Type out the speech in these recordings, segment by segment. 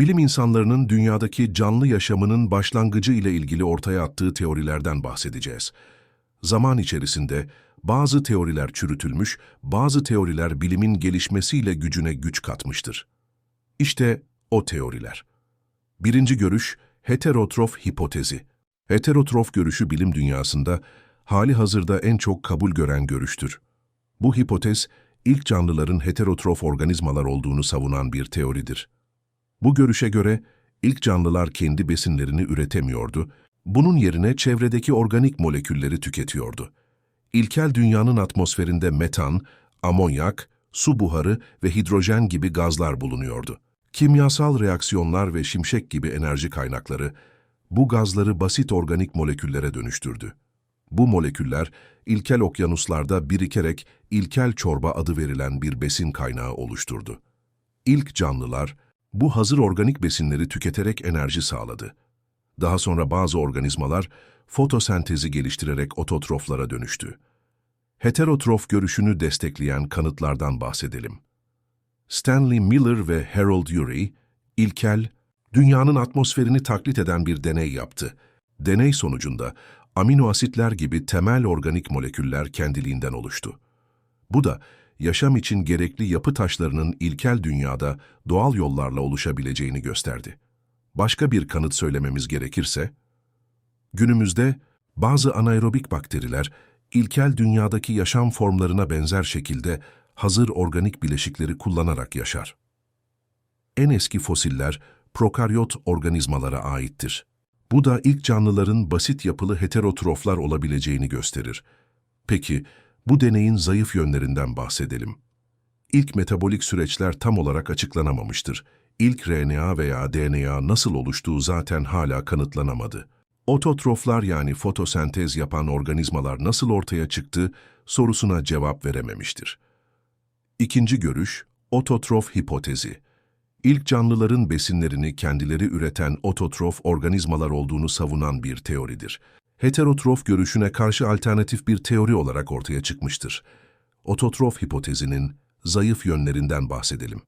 bilim insanlarının dünyadaki canlı yaşamının başlangıcı ile ilgili ortaya attığı teorilerden bahsedeceğiz. Zaman içerisinde bazı teoriler çürütülmüş, bazı teoriler bilimin gelişmesiyle gücüne güç katmıştır. İşte o teoriler. Birinci görüş, heterotrof hipotezi. Heterotrof görüşü bilim dünyasında hali hazırda en çok kabul gören görüştür. Bu hipotez, ilk canlıların heterotrof organizmalar olduğunu savunan bir teoridir. Bu görüşe göre ilk canlılar kendi besinlerini üretemiyordu, bunun yerine çevredeki organik molekülleri tüketiyordu. İlkel dünyanın atmosferinde metan, amonyak, su buharı ve hidrojen gibi gazlar bulunuyordu. Kimyasal reaksiyonlar ve şimşek gibi enerji kaynakları bu gazları basit organik moleküllere dönüştürdü. Bu moleküller ilkel okyanuslarda birikerek ilkel çorba adı verilen bir besin kaynağı oluşturdu. İlk canlılar bu hazır organik besinleri tüketerek enerji sağladı. Daha sonra bazı organizmalar fotosentezi geliştirerek ototroflara dönüştü. Heterotrof görüşünü destekleyen kanıtlardan bahsedelim. Stanley Miller ve Harold Urey, ilkel, dünyanın atmosferini taklit eden bir deney yaptı. Deney sonucunda amino asitler gibi temel organik moleküller kendiliğinden oluştu. Bu da yaşam için gerekli yapı taşlarının ilkel dünyada doğal yollarla oluşabileceğini gösterdi. Başka bir kanıt söylememiz gerekirse, günümüzde bazı anaerobik bakteriler ilkel dünyadaki yaşam formlarına benzer şekilde hazır organik bileşikleri kullanarak yaşar. En eski fosiller prokaryot organizmalara aittir. Bu da ilk canlıların basit yapılı heterotroflar olabileceğini gösterir. Peki, bu deneyin zayıf yönlerinden bahsedelim. İlk metabolik süreçler tam olarak açıklanamamıştır. İlk RNA veya DNA nasıl oluştuğu zaten hala kanıtlanamadı. Ototroflar yani fotosentez yapan organizmalar nasıl ortaya çıktı sorusuna cevap verememiştir. İkinci görüş, ototrof hipotezi. İlk canlıların besinlerini kendileri üreten ototrof organizmalar olduğunu savunan bir teoridir. Heterotrof görüşüne karşı alternatif bir teori olarak ortaya çıkmıştır. Ototrof hipotezinin zayıf yönlerinden bahsedelim.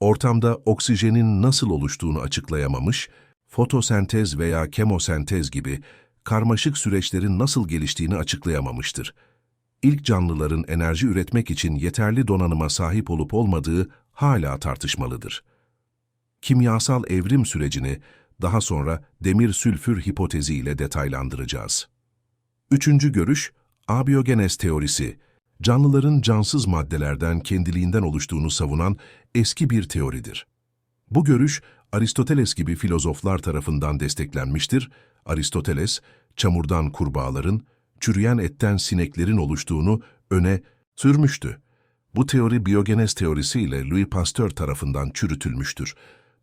Ortamda oksijenin nasıl oluştuğunu açıklayamamış, fotosentez veya kemosentez gibi karmaşık süreçlerin nasıl geliştiğini açıklayamamıştır. İlk canlıların enerji üretmek için yeterli donanıma sahip olup olmadığı hala tartışmalıdır. Kimyasal evrim sürecini daha sonra demir sülfür hipotezi ile detaylandıracağız. Üçüncü görüş, abiyogenez teorisi, canlıların cansız maddelerden kendiliğinden oluştuğunu savunan eski bir teoridir. Bu görüş, Aristoteles gibi filozoflar tarafından desteklenmiştir. Aristoteles, çamurdan kurbağaların, çürüyen etten sineklerin oluştuğunu öne sürmüştü. Bu teori biyogenez teorisiyle Louis Pasteur tarafından çürütülmüştür.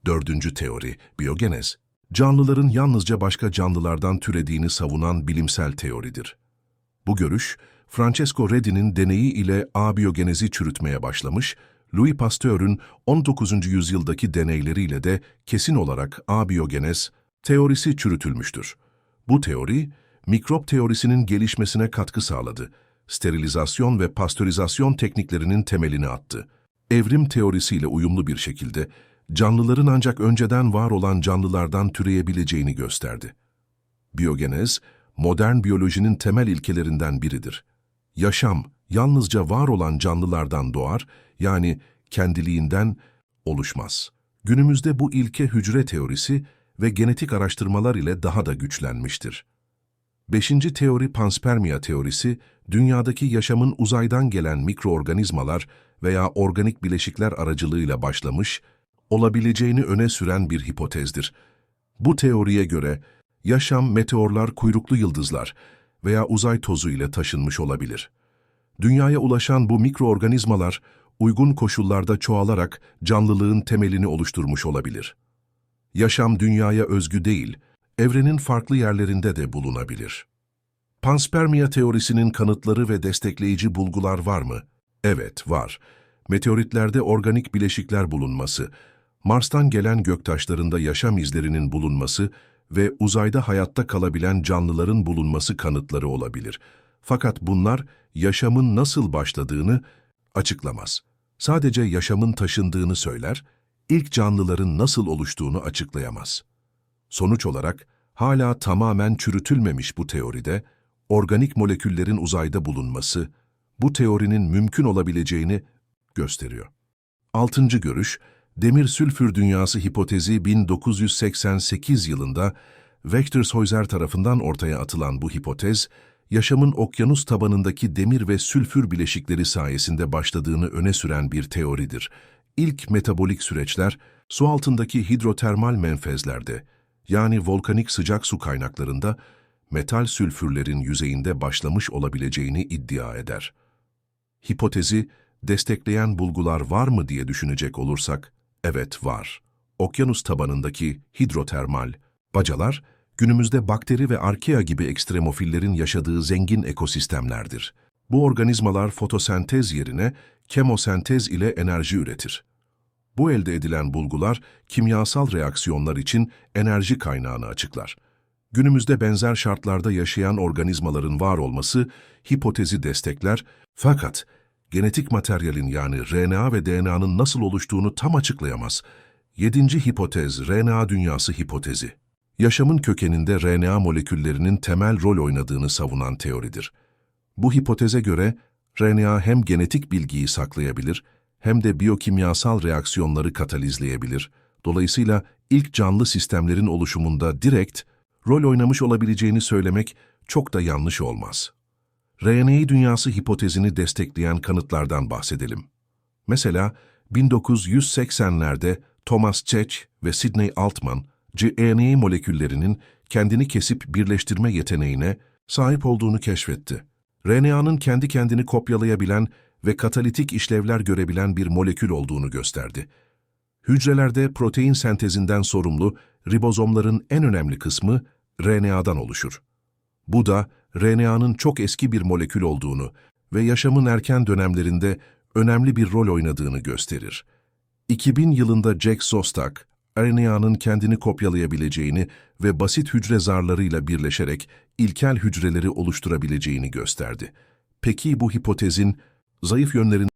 Dördüncü teori, biyogenez, canlıların yalnızca başka canlılardan türediğini savunan bilimsel teoridir. Bu görüş, Francesco Redi'nin deneyi ile abiyogenezi çürütmeye başlamış, Louis Pasteur'ün 19. yüzyıldaki deneyleriyle de kesin olarak abiyogenez teorisi çürütülmüştür. Bu teori, mikrop teorisinin gelişmesine katkı sağladı. Sterilizasyon ve pastörizasyon tekniklerinin temelini attı. Evrim teorisiyle uyumlu bir şekilde canlıların ancak önceden var olan canlılardan türeyebileceğini gösterdi. Biyogenez, modern biyolojinin temel ilkelerinden biridir. Yaşam, yalnızca var olan canlılardan doğar, yani kendiliğinden oluşmaz. Günümüzde bu ilke hücre teorisi ve genetik araştırmalar ile daha da güçlenmiştir. Beşinci teori panspermia teorisi, dünyadaki yaşamın uzaydan gelen mikroorganizmalar veya organik bileşikler aracılığıyla başlamış, olabileceğini öne süren bir hipotezdir. Bu teoriye göre, yaşam meteorlar kuyruklu yıldızlar veya uzay tozu ile taşınmış olabilir. Dünyaya ulaşan bu mikroorganizmalar, uygun koşullarda çoğalarak canlılığın temelini oluşturmuş olabilir. Yaşam dünyaya özgü değil, evrenin farklı yerlerinde de bulunabilir. Panspermia teorisinin kanıtları ve destekleyici bulgular var mı? Evet, var. Meteoritlerde organik bileşikler bulunması, Mars'tan gelen göktaşlarında yaşam izlerinin bulunması ve uzayda hayatta kalabilen canlıların bulunması kanıtları olabilir. Fakat bunlar yaşamın nasıl başladığını açıklamaz. Sadece yaşamın taşındığını söyler, ilk canlıların nasıl oluştuğunu açıklayamaz. Sonuç olarak hala tamamen çürütülmemiş bu teoride, organik moleküllerin uzayda bulunması, bu teorinin mümkün olabileceğini gösteriyor. Altıncı görüş, demir-sülfür dünyası hipotezi 1988 yılında Wechtershäuser tarafından ortaya atılan bu hipotez, yaşamın okyanus tabanındaki demir ve sülfür bileşikleri sayesinde başladığını öne süren bir teoridir. İlk metabolik süreçler, su altındaki hidrotermal menfezlerde, yani volkanik sıcak su kaynaklarında, metal sülfürlerin yüzeyinde başlamış olabileceğini iddia eder. Hipotezi, destekleyen bulgular var mı diye düşünecek olursak, evet var. Okyanus tabanındaki hidrotermal bacalar, günümüzde bakteri ve arkea gibi ekstremofillerin yaşadığı zengin ekosistemlerdir. Bu organizmalar fotosentez yerine kemosentez ile enerji üretir. Bu elde edilen bulgular kimyasal reaksiyonlar için enerji kaynağını açıklar. Günümüzde benzer şartlarda yaşayan organizmaların var olması hipotezi destekler fakat genetik materyalin yani RNA ve DNA'nın nasıl oluştuğunu tam açıklayamaz. Yedinci hipotez, RNA dünyası hipotezi. Yaşamın kökeninde RNA moleküllerinin temel rol oynadığını savunan teoridir. Bu hipoteze göre RNA hem genetik bilgiyi saklayabilir hem de biyokimyasal reaksiyonları katalizleyebilir. Dolayısıyla ilk canlı sistemlerin oluşumunda direkt rol oynamış olabileceğini söylemek çok da yanlış olmaz. RNA dünyası hipotezini destekleyen kanıtlardan bahsedelim. Mesela 1980'lerde Thomas Chech ve Sidney Altman, RNA moleküllerinin kendini kesip birleştirme yeteneğine sahip olduğunu keşfetti. RNA'nın kendi kendini kopyalayabilen ve katalitik işlevler görebilen bir molekül olduğunu gösterdi. Hücrelerde protein sentezinden sorumlu ribozomların en önemli kısmı RNA'dan oluşur. Bu da RNA'nın çok eski bir molekül olduğunu ve yaşamın erken dönemlerinde önemli bir rol oynadığını gösterir. 2000 yılında Jack Szostak, RNA'nın kendini kopyalayabileceğini ve basit hücre zarlarıyla birleşerek ilkel hücreleri oluşturabileceğini gösterdi. Peki bu hipotezin zayıf yönlerin